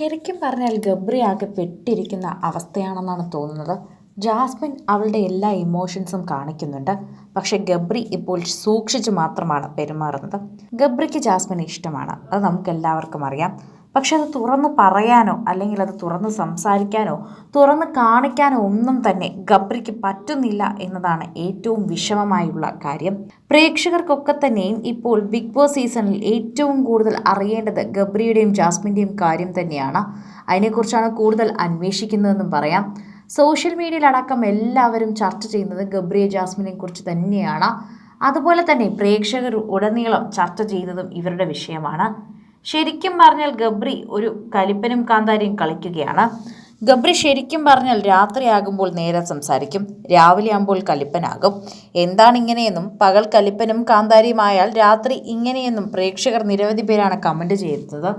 ശരിക്കും പറഞ്ഞാൽ ഗബ്രിയാകെ പെട്ടിരിക്കുന്ന അവസ്ഥയാണെന്നാണ് തോന്നുന്നത്. ജാസ്മിൻ അവളുടെ എല്ലാ ഇമോഷൻസും കാണിക്കുന്നുണ്ട്. പക്ഷെ ഗബ്രി ഇപ്പോൾ സൂക്ഷിച്ച് മാത്രമാണ് പെരുമാറുന്നത്. ഗബ്രിക്ക് ജാസ്മിനെ ഇഷ്ടമാണ്. അത് നമുക്ക് എല്ലാവർക്കും അറിയാം. പക്ഷെ അത് തുറന്ന് പറയാനോ അല്ലെങ്കിൽ അത് തുറന്ന് സംസാരിക്കാനോ തുറന്ന് കാണിക്കാനോ ഒന്നും തന്നെ ഗബ്രിക്ക് പറ്റുന്നില്ല എന്നതാണ് ഏറ്റവും വിഷമമായുള്ള കാര്യം. പ്രേക്ഷകർക്കൊക്കെ തന്നെയും ഇപ്പോൾ ബിഗ് ബോസ് സീസണിൽ ഏറ്റവും കൂടുതൽ അറിയേണ്ടത് ഗബ്രിയുടെയും ജാസ്മിന്റെയും കാര്യം തന്നെയാണ്. അതിനെക്കുറിച്ചാണ് കൂടുതൽ അന്വേഷിക്കുന്നതെന്നും പറയാം. സോഷ്യൽ മീഡിയയിലടക്കം എല്ലാവരും ചർച്ച ചെയ്യുന്നത് ഗബ്രിയെ ജാസ്മിനെ കുറിച്ച് തന്നെയാണ്. അതുപോലെ തന്നെ പ്രേക്ഷകർ ഉടനീളം ചർച്ച ചെയ്യുന്നതും ഇവരുടെ വിഷയമാണ്. ശരിക്കും പറഞ്ഞാൽ ഗബ്രി ഒരു കലിപ്പനും കാന്താരിയും കളിക്കുകയാണ്. ഗബ്രി ശരിക്കും പറഞ്ഞാൽ രാത്രിയാകുമ്പോൾ നേരെ സംസാരിക്കും. രാവിലെ ആകുമ്പോൾ കലിപ്പനാകും. എന്താണ് ഇങ്ങനെയെന്നും പകൽ കലിപ്പനും കാന്താരിയുമായാൽ രാത്രി ഇങ്ങനെയെന്നും പ്രേക്ഷകർ നിരവധി പേരാണ് കമന്റ് ചെയ്തത്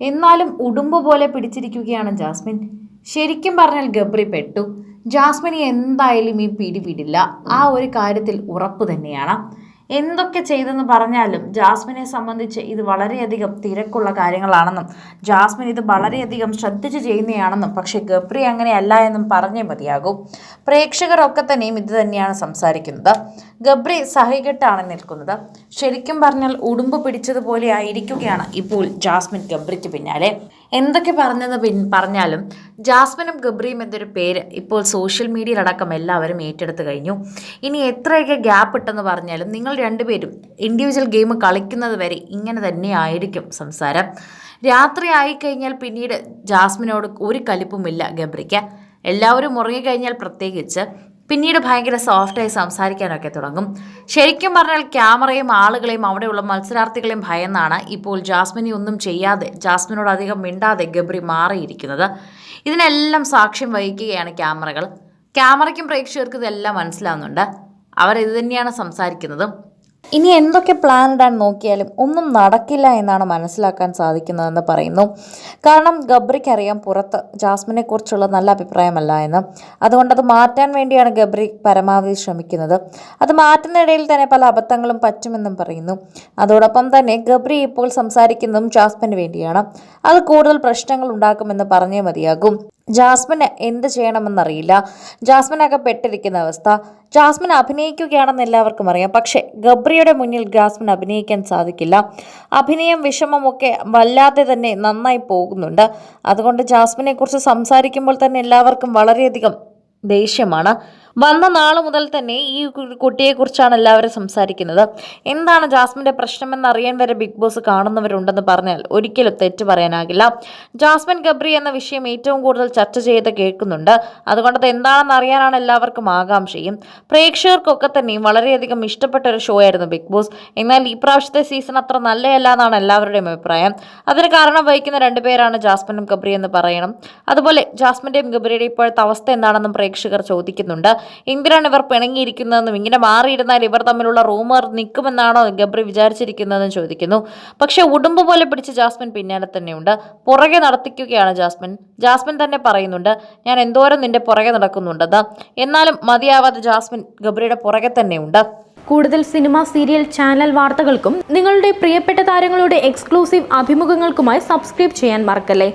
എന്നാലും ഉടുമ്പ് പോലെ പിടിച്ചിരിക്കുകയാണ് ജാസ്മിൻ. ശരിക്കും പറഞ്ഞാൽ ഗബ്രി പെട്ടു. ജാസ്മിനി എന്തായാലും ഈ പിടി വിടില്ല. ആ ഒരു കാര്യത്തിൽ ഉറപ്പ് തന്നെയാണ്. എന്തൊക്കെ ചെയ്തെന്ന് പറഞ്ഞാലും ജാസ്മിനെ സംബന്ധിച്ച് ഇത് വളരെയധികം തിരക്കുള്ള കാര്യങ്ങളാണെന്നും ജാസ്മിൻ ഇത് വളരെയധികം ശ്രദ്ധിച്ച് ചെയ്യുന്നതാണെന്നും പക്ഷേ ഗബ്രി അങ്ങനെയല്ല എന്നും പറഞ്ഞേ മതിയാകും. പ്രേക്ഷകരൊക്കെ തന്നെയും ഇത് തന്നെയാണ് സംസാരിക്കുന്നത്. ഗബ്രി സഹികെട്ടാണ് നിൽക്കുന്നത്. ശരിക്കും പറഞ്ഞാൽ ഉടുമ്പ് പിടിച്ചതുപോലെ ആയിരിക്കുകയാണ് ഇപ്പോൾ ജാസ്മിൻ ഗബ്രിക്ക് പിന്നാലെ. എന്തൊക്കെ പറഞ്ഞെന്ന് പിൻ പറഞ്ഞാലും ജാസ്മിനും ഗബ്രിയും എന്നൊരു പേര് ഇപ്പോൾ സോഷ്യൽ മീഡിയയിലടക്കം എല്ലാവരും ഏറ്റെടുത്ത് കഴിഞ്ഞു. ഇനി എത്രയൊക്കെ ഗ്യാപ്പ് ഇട്ടെന്ന് പറഞ്ഞാലും നിങ്ങൾ രണ്ടുപേരും ഇൻഡിവിജ്വൽ ഗെയിം കളിക്കുന്നത് വരെ ഇങ്ങനെ തന്നെ ആയിരിക്കും സംസാരം. രാത്രി ആയിക്കഴിഞ്ഞാൽ പിന്നീട് ജാസ്മിനോട് ഒരു കലിപ്പുമില്ല ഗബ്രിക്ക്. എല്ലാവരും ഉറങ്ങിക്കഴിഞ്ഞാൽ പ്രത്യേകിച്ച് പിന്നീട് ഭയങ്കര സോഫ്റ്റായി സംസാരിക്കാനൊക്കെ തുടങ്ങും. ശരിക്കും പറഞ്ഞാൽ ക്യാമറയും ആളുകളെയും അവിടെയുള്ള മത്സരാർത്ഥികളെയും ഭയന്നാണ് ഇപ്പോൾ ജാസ്മിനി ഒന്നും ചെയ്യാതെ ജാസ്മിനോട് അധികം മിണ്ടാതെ ഗബ്രി മാറിയിരിക്കുന്നത്. ഇതിനെല്ലാം സാക്ഷ്യം വഹിക്കുകയാണ് ക്യാമറകൾ. ക്യാമറയ്ക്കും പ്രേക്ഷകർക്കും ഇതെല്ലാം മനസ്സിലാവുന്നുണ്ട്. അവർ ഇത് തന്നെയാണ് സംസാരിക്കുന്നത്. ഇനി എന്തൊക്കെ പ്ലാൻ ഇടാൻ നോക്കിയാലും ഒന്നും നടക്കില്ല എന്നാണ് മനസ്സിലാക്കാൻ സാധിക്കുന്നതെന്ന് പറയുന്നു. കാരണം ഗബ്രിക്ക് അറിയാം പുറത്ത് ജാസ്മിനെ കുറിച്ചുള്ള നല്ല അഭിപ്രായമല്ല എന്ന്. അതുകൊണ്ട് അത് മാറ്റാൻ വേണ്ടിയാണ് ഗബ്രി പരമാവധി ശ്രമിക്കുന്നത്. അത് മാറ്റുന്നിടയിൽ തന്നെ പല അബദ്ധങ്ങളും പറ്റുമെന്നും പറയുന്നു. അതോടൊപ്പം തന്നെ ഗബ്രി ഇപ്പോൾ സംസാരിക്കുന്നതും ജാസ്മിന് വേണ്ടിയാണ്. അത് കൂടുതൽ പ്രശ്നങ്ങൾ ഉണ്ടാക്കുമെന്ന് പറഞ്ഞേ മതിയാകും. ജാസ്മിന് എന്ത് ചെയ്യണമെന്നറിയില്ല. ജാസ്മിനൊക്കെ പെട്ടിരിക്കുന്ന അവസ്ഥ. ജാസ്മിൻ അഭിനയിക്കുകയാണെന്ന് എല്ലാവർക്കും അറിയാം. പക്ഷേ ഗബ്രിയുടെ മുന്നിൽ ജാസ്മിൻ അഭിനയിക്കാൻ സാധിക്കില്ല. അഭിനയം വിഷമമൊക്കെ വല്ലാതെ തന്നെ നന്നായി പോകുന്നുണ്ട്. അതുകൊണ്ട് ജാസ്മിനെ കുറിച്ച് സംസാരിക്കുമ്പോൾ തന്നെ എല്ലാവർക്കും വളരെയധികം ദേഷ്യമാണ്. വന്ന നാൾ മുതൽ തന്നെ ഈ കുട്ടിയെ കുട്ടിയെക്കുറിച്ചാണ് എല്ലാവരും സംസാരിക്കുന്നത്. എന്താണ് ജാസ്മിന്റെ പ്രശ്നമെന്ന് അറിയാൻ വരെ ബിഗ് ബോസ് കാണുന്നവരുണ്ടെന്ന് പറഞ്ഞാൽ ഒരിക്കലും തെറ്റ് പറയാനാകില്ല. ജാസ്മിൻ ഗബ്രി എന്ന വിഷയം ഏറ്റവും കൂടുതൽ ചർച്ച ചെയ്ത് കേൾക്കുന്നുണ്ട്. അതുകൊണ്ട് അത് എന്താണെന്ന് അറിയാനാണ് എല്ലാവർക്കും ആകാംക്ഷയും. പ്രേക്ഷകർക്കൊക്കെ തന്നെയും വളരെയധികം ഇഷ്ടപ്പെട്ട ഒരു ഷോ ആയിരുന്നു ബിഗ് ബോസ്. എന്നാൽ ഈ പ്രാവശ്യത്തെ സീസൺ അത്ര നല്ലയല്ല എന്നാണ് എല്ലാവരുടെയും അഭിപ്രായം. അതിന് കാരണം വഹിക്കുന്ന രണ്ടുപേരാണ് ജാസ്മിനും ഗബ്രി എന്ന് പറയണം. അതുപോലെ ജാസ്മിന്റെയും ഗബ്രിയുടെയും ഇപ്പോഴത്തെ അവസ്ഥ എന്താണെന്നും പ്രേക്ഷകർ ചോദിക്കുന്നുണ്ട്. എന്തിനാണ് ഇവർ പിണങ്ങിയിരിക്കുന്നതെന്നും ഇങ്ങനെ മാറിയിരുന്നാൽ ഇവർ തമ്മിലുള്ള റൂമർ നിൽക്കുമെന്നാണോ ഗബ്രി വിചാരിച്ചിരിക്കുന്നതെന്ന് ചോദിക്കുന്നു. പക്ഷേ ഉടുമ്പ് പോലെ പിടിച്ച ജാസ്മിൻ പിന്നാലെ തന്നെയുണ്ട്. പുറകെ നടത്തിക്കുകയാണ് ജാസ്മിൻ. ജാസ്മിൻ തന്നെ പറയുന്നുണ്ട് ഞാൻ എന്തോരം നിന്റെ പുറകെ നടക്കുന്നുണ്ടെന്ന് എന്നാലും മതിയാവാതെ ജാസ്മിൻ ഗബ്രിയുടെ പുറകെ തന്നെയുണ്ട്. കൂടുതൽ സിനിമ സീരിയൽ ചാനൽ വാർത്തകൾക്കും നിങ്ങളുടെ പ്രിയപ്പെട്ട താരങ്ങളുടെ എക്സ്ക്ലൂസീവ് അഭിമുഖങ്ങൾക്കുമായി സബ്സ്ക്രൈബ് ചെയ്യാൻ മറക്കല്ലേ?